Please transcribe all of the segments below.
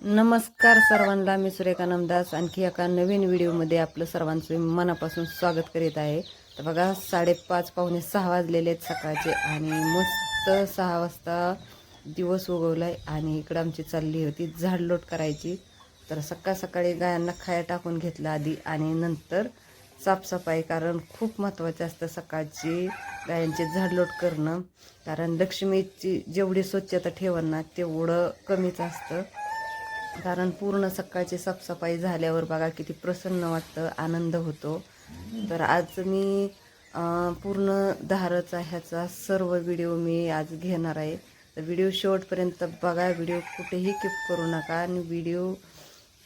नमस्कार सर्वांना मी सुरेखा नमदास. आणखी एका नवीन व्हिडिओमध्ये आपलं सर्वांचं मनापासून स्वागत करीत आहे. तर बघा साडेपाच पावणे सहा वाजलेले आहेत सकाळचे आणि मस्त सहा वाजता दिवस उगवलाय आणि इकडं आमची चालली होती झाडलोट करायची. तर सकाळ सकाळी गायांना खाया टाकून घेतलं आधी आणि नंतर साफसफाई कारण खूप महत्त्वाचे असतं सकाळची गायांची झाडलोट करणं. कारण लक्ष्मीची जेवढी स्वच्छता ठेवणं ना तेवढं कमीच असतं. कारण पूर्ण सकाळची साफसफाई झाल्यावर बघा किती प्रसन्न वाटतं आनंद होतो. तर आज मी पूर्ण धाराचा ह्याचा सर्व व्हिडिओ मी आज घेणार आहे. तर व्हिडिओ शेवटपर्यंत बघा व्हिडिओ कुठेही किप करू नका. आणि व्हिडिओ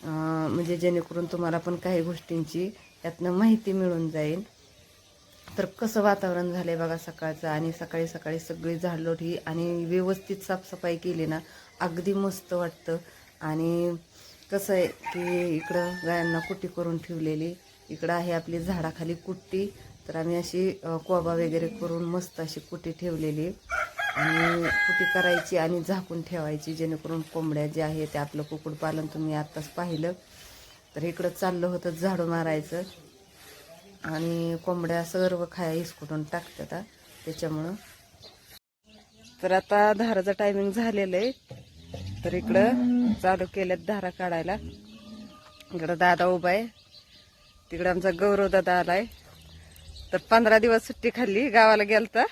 म्हणजे जेणेकरून तुम्हाला पण काही गोष्टींची यातनं माहिती मिळून जाईल. तर कसं वातावरण झालं आहे बघा सकाळचं. आणि सकाळी सकाळी सगळी झाडलोट ही आणि व्यवस्थित साफसफाई केली ना अगदी मस्त वाटतं. आणि कसं आहे की इकडं गायांना कुट्टी करून ठेवलेली. इकडं आहे आपली झाडाखाली कुट्टी. तर आम्ही अशी कोबा वगैरे करून मस्त अशी कुट्टी ठेवलेली. आणि कुट्टी करायची आणि झाकून ठेवायची जेणेकरून कोंबड्या जे आहे ते आपलं कुक्कुटपालन तुम्ही आत्ताच पाहिलं. तर इकडं चाललं होतं झाडू मारायचं. आणि कोंबड्या सर्व खाया हिसकुटून टाकतात त्याच्यामुळं. तर आता धाराचं टायमिंग झालेलं आहे. तर इकडं चालू केल्यात धारा काढायला. इकडं दादा उभा आहे. तिकडं आमचा गौरव दादा आलाय. तर पंधरा दिवस सुट्टी खाल्ली गावाला गेलता.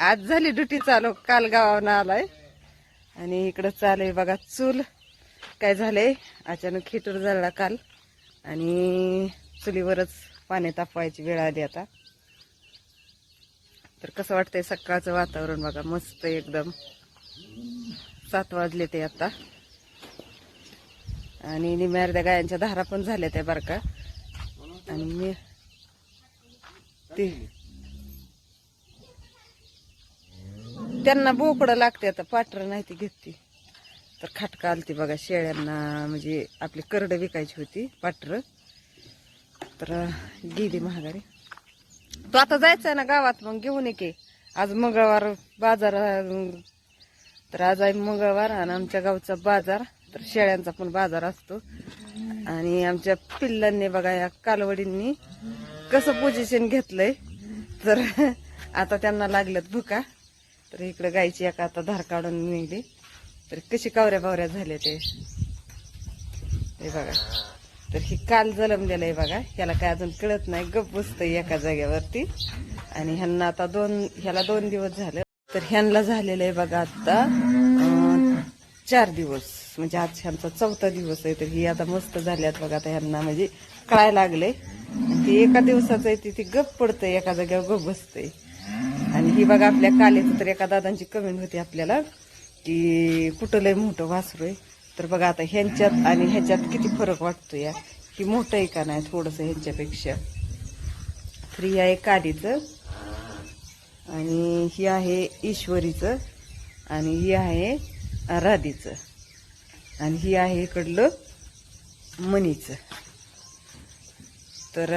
आज झाली ड्युटी चालू काल गावानं आलाय. आणि इकडं चालू आहे बघा चूल काय झालंय? अचानक खिटूर जळला काल. आणि चुलीवरच पाणी तापवायची वेळ आली आता. तर कसं वाटतंय सकाळचं वातावरण बघा मस्त एकदम. सात वाजले ते आता. आणि निम्यार्ध्या गायांच्या धारा पण झाल्या त्या बरं का. आणि मी ते त्यांना बोकडं लागते आता पाटर नाही ती घेतली. तर खाटका आलती बघा शेळ्यांना म्हणजे आपली करड विकायची होती पाटर. तर गेली महागारी. तो आता जायचंय ना गावात मग घेऊन ये की. आज मंगळवार बाजार तर आज आहे मंगळवार आणि आमच्या गावचा बाजार तर शेळ्यांचा पण बाजार असतो. आणि आमच्या पिल्लांनी बघा या कालवडींनी कसं पोझिशन घेतलंय. तर आता त्यांना लागलत भुका. तर इकडे गायची एका आता धार काढून नेली. तर कशी कावऱ्या बावऱ्या झाल्या ते. हे बघा. तर ही काल जलमलेलं आहे बघा. ह्याला काय अजून कळत नाही. गप बसतंय एका जाग्यावरती आणि ह्यांना आता दोन ह्याला दोन दिवस झालं. तर ह्यांना झालेलं आहे बघा आता चार दिवस. म्हणजे आज ह्यांचा चौथा दिवस आहे तर ही आता मस्त झाल्यात बघा आता ह्यांना. म्हणजे कळायला लागले ती एका दिवसाचं आहे ती ती गप पडते एका जाग्यावर गप बसते आणि ही बघा आपल्या कालेचं तर एका दादांची कमेंट होती आपल्याला की कुठं लय मोठं वासरू आहे. तर बघा आता ह्यांच्यात आणि ह्याच्यात किती फरक वाटतो या की मोठं आहे का नाही थोडंसं ह्यांच्यापेक्षा. तर या आहे कालीचं. आणि ही आहे ईश्वरीचं आणि ही आहे राधीचं आणि ही आहे इकडलं मनीचं तर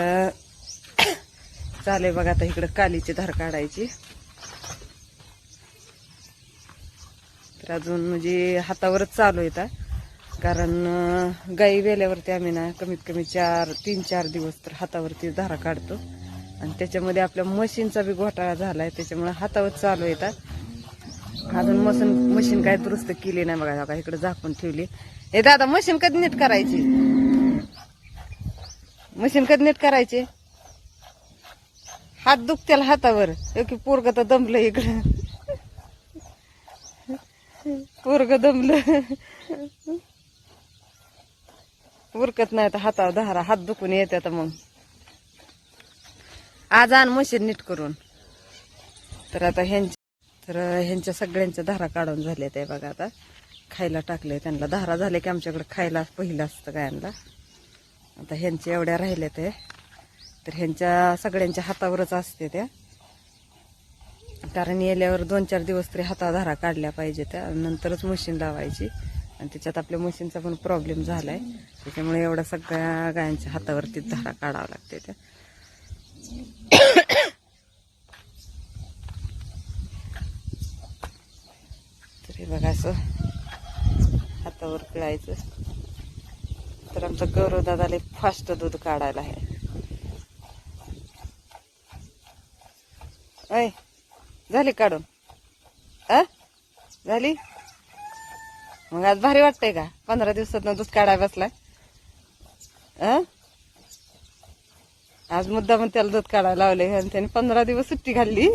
चालेल बघा आता इकडं कालीची धार काढायची. तर अजून म्हणजे हातावरच चालू येतात कारण गाई वेल्यावरती आम्ही ना कमीत कमी चार तीन चार दिवस तर हातावरती धारा काढतो. आणि त्याच्यामध्ये आपल्या मशीनचा बी घोटाळा झालाय त्याच्यामुळे हातावर चालू येतात. अजून मशीन मशीन काय दुरुस्त केली नाही बघा बघा इकडे झाकून ठेवली. हे दादा मशीन कधी नीट करायची? मशीन कधी नीट करायची? हात दुखतेल हातावर. की पोरग तर दमलं इकडं. पोरग दमलं. उरकत नाही तर हातावर दहारा हात दुखून येते आता मग. आज आण मशीन नीट करून. तर आता ह्यांच्या तर ह्यांच्या सगळ्यांच्या धारा काढून झाल्या ते बघा आता. खायला टाकले त्यांना. धारा झाले की आमच्याकडे खायला पहिलं असतं गायांना. आता ह्यांच्या एवढ्या राहिल्या ते तर ह्यांच्या सगळ्यांच्या हातावरच असते त्या. कारण येल्यावर दोन चार दिवस तरी हाताधारा काढल्या पाहिजे त्या नंतरच मशीन लावायची. आणि त्याच्यात आपल्या मशीनचा पण प्रॉब्लेम झालाय. त्याच्यामुळे एवढ्या सगळ्या गायांच्या हातावरती धारा काढावं लागते त्या. तरी बघा असं हातावर पिळायचं. तर आमचा गौरव दादाले फास्ट दूध काढायला आहे. ऐ झाली काढून? अ? झाली? मग आज भारी वाटतंय का? पंधरा दिवसात दूध काढाय बसलाय. अ? आज मुद्दा पण त्याला दूध काढायला लावले आणि त्याने पंधरा दिवस सुट्टी घालली.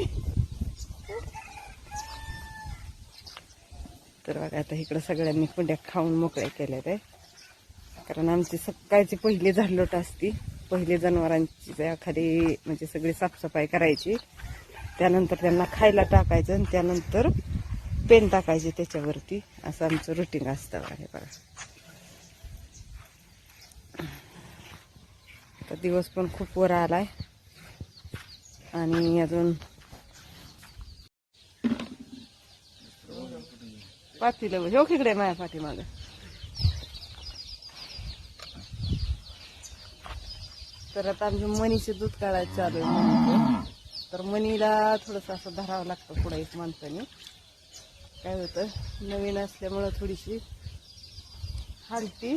तर बघा आता इकडं सगळ्यांनी कुंड्या खाऊन मोकळ्या केल्या ते कारण आमची सकाळची पहिली झाडलोट असती. पहिली जनावरांची त्या खाली म्हणजे सगळी साफसफाई करायची. त्यानंतर त्यांना खायला टाकायचं आणि त्यानंतर पेन टाकायचे त्याच्यावरती. असं आमचं रुटीन असतं बघा हे बघा तर दिवस पण खूप वर आलाय. आणि अजून पाठीला हो इकडे माझ्या पाठीमागं. तर आता आमच्या मनीचे दूध काढायचं चालू आहे तर मनीला थोडस असं धरावं लागतं पुढे एक माणसाने. काय होतं? नवीन असल्यामुळं थोडीशी हलती.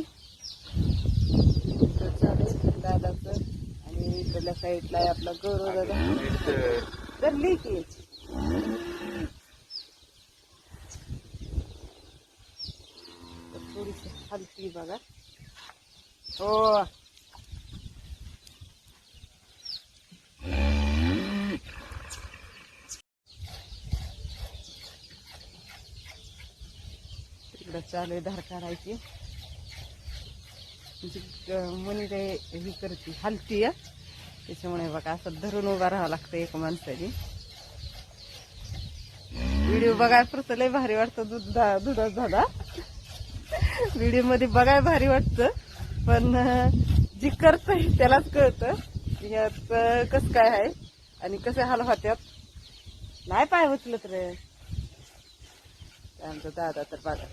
तर चालू दादाचं आणि इकडल्या साईडला आहे आपला गौरव दादा. धरली की थोडीशी हलती बघा. हो. चालू आहे धार काढायची. मनी ते ही करते हलती आहे. त्याच्यामुळे बघा असं धरून उभा राहावं लागतं एक माणसाने. व्हिडिओ बघाय पुरतं लय भारी वाटतं दूध दुधात झाला. व्हिडिओमध्ये बघाय भारी वाटतं पण जी करतंय त्यालाच कळतं अं, कसं काय आहे आणि कसे हाल होत्यात. नाही पाय उचलत रे. आमचा दादा तर बघा.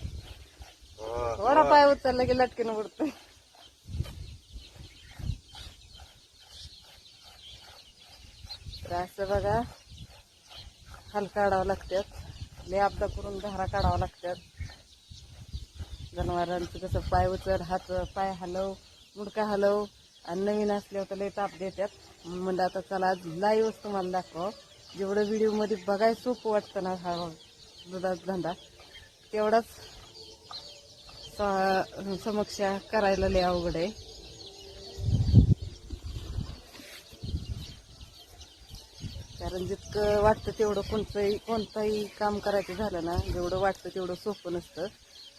थोडा पाय उचलला की लटकीनं उडतोय. तर असं बघा खाल काढावं लागतात लय आपदा करून धारा काढावं लागतात जनावरांचं कसं पाय उचल हात पाय हलव मुडका हलव. आणि नवीन असल्यावर तर लय ताप देतात म्हणलं आता चला आज लाईव्हच तुम्हाला दाखव. जेवढं व्हिडिओमध्ये बघायला बघाय सोपं वाटतं ना हा दुधाचा धंदा तेवढाच स- समक्ष करायला लय अवघड आहे. कारण जितकं वाटतं तेवढं कोणतंही कोणतंही काम करायचं झालं ना जेवढं वाटतं तेवढं सोपं नसतं.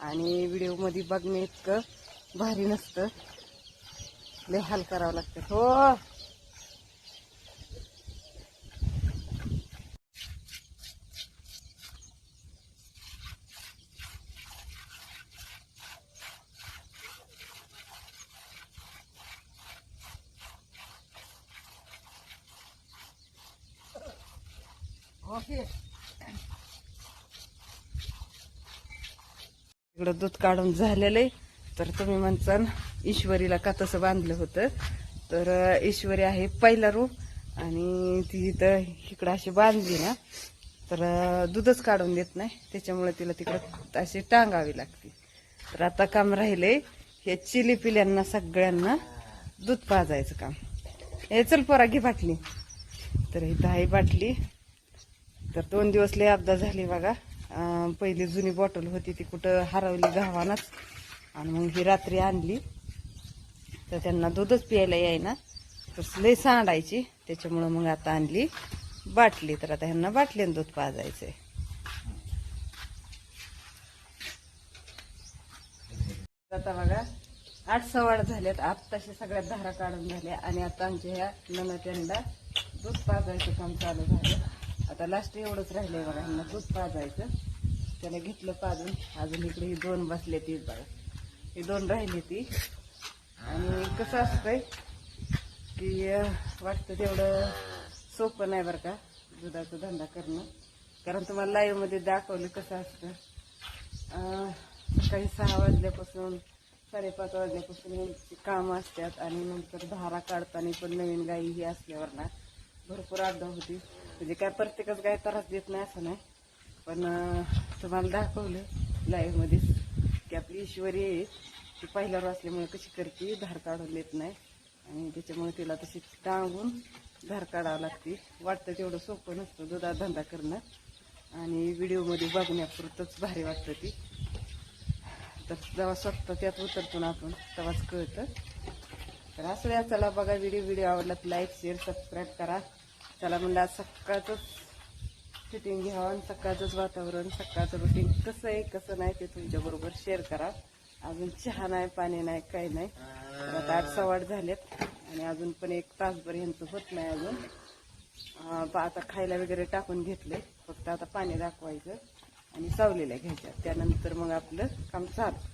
आणि व्हिडिओमध्ये बघणे इतकं भारी नसतं. लय हाल करावं लागतं. हो! इकडं दूध काढून झालेलं आहे तर तुम्ही म्हणसान ईश्वरीला का तसं बांधलं होतं? तर ईश्वरी आहे पहिला रूप आणि ती इथं इकडं अशी बांधली ना. तर दूधच काढून देत नाही. त्याच्यामुळे तिला तिकडं अशी टांगावी लागते. तर आता काम राहिलंय. हे चिली पिल्यांना सगळ्यांना दूध पाजायचं काम. हे चल पोरा घे बाटली. तर इथं आहे बाटली. तर दोन दिवस लय अपदा झाली बघा. पहिली जुनी बॉटल होती ती कुठं हरवली गावानाच. आणि मग ही रात्री आणली. तर त्यांना दूधच प्यायला यायना. तर लय सांडायची. त्याच्यामुळं मग आता आणली. बाटली तर आता ह्यांना बाटलीन दूध पाजायचंय. आता बघा आठ सवाड झाल्यात. आत्ताशी सगळ्या धारा काढून झाल्या. आणि आता आमच्या ह्या ननत्यांना दूध पाजायचं काम चालू झालं. आता लास्ट एवढंच राहिलंय बघा ह्यांना दूध पाजायचं. त्याला घेतलं पाजून. अजून इकडे ही दोन बसले ती बघा. ही दोन राहिली ती. आणि कसं असतंय की वाटतं तेवढं सोपं नाही बरं का दुधाचा धंदा करणं. कारण तुम्हाला लाईव्हमध्ये दाखवलं कसं असतं. सकाळी सहा वाजल्यापासून साडेपाच वाजल्यापासून कामं असतात. आणि नंतर धारा काढताना पण नवीन गाई ही असल्यावर ना भरपूर आड्डा होती. म्हणजे काय प्रत्येकच गाय त्रास देत नाही असं नाही. पण तुम्हाला दाखवलं लाईव्हमध्ये की आपली ईश्वरी आहे. ती पहिल्यावर असल्यामुळे कशी करते धार काढून देत नाही. आणि त्याच्यामुळे तिला तशी टांगून धार काढावं लागते. वाटतं तेवढं सोपं नसतं दुधा धंदा करणं. आणि व्हिडिओमध्ये बघण्यापुरतंच भारी वाटतं ती. तर जेव्हा स्वतः त्यात उतरतो ना आपण तेव्हाच कळतं. तर असं या चला बघा व्हिडिओ व्हिडिओ आवडला तर लाईक शेअर सबस्क्राईब करा. चला म्हणलं आज सकाळचंच फिटिंग घ्यावं आणि सकाळचंच वातावरण सकाळचं रुटीन कसं आहे कसं नाही ते तुमच्याबरोबर शेअर करा. अजून चहा नाही पाणी नाही काही नाही. तर आता आठ सवाट झालेत आणि अजून पण एक तासभर यांचं होत नाही अजून. आता खायला वगैरे टाकून घेतले फक्त आता पाणी दाखवायचं आणि सावलेल्या घ्यायच्या त्यानंतर मग आपलं काम चालू.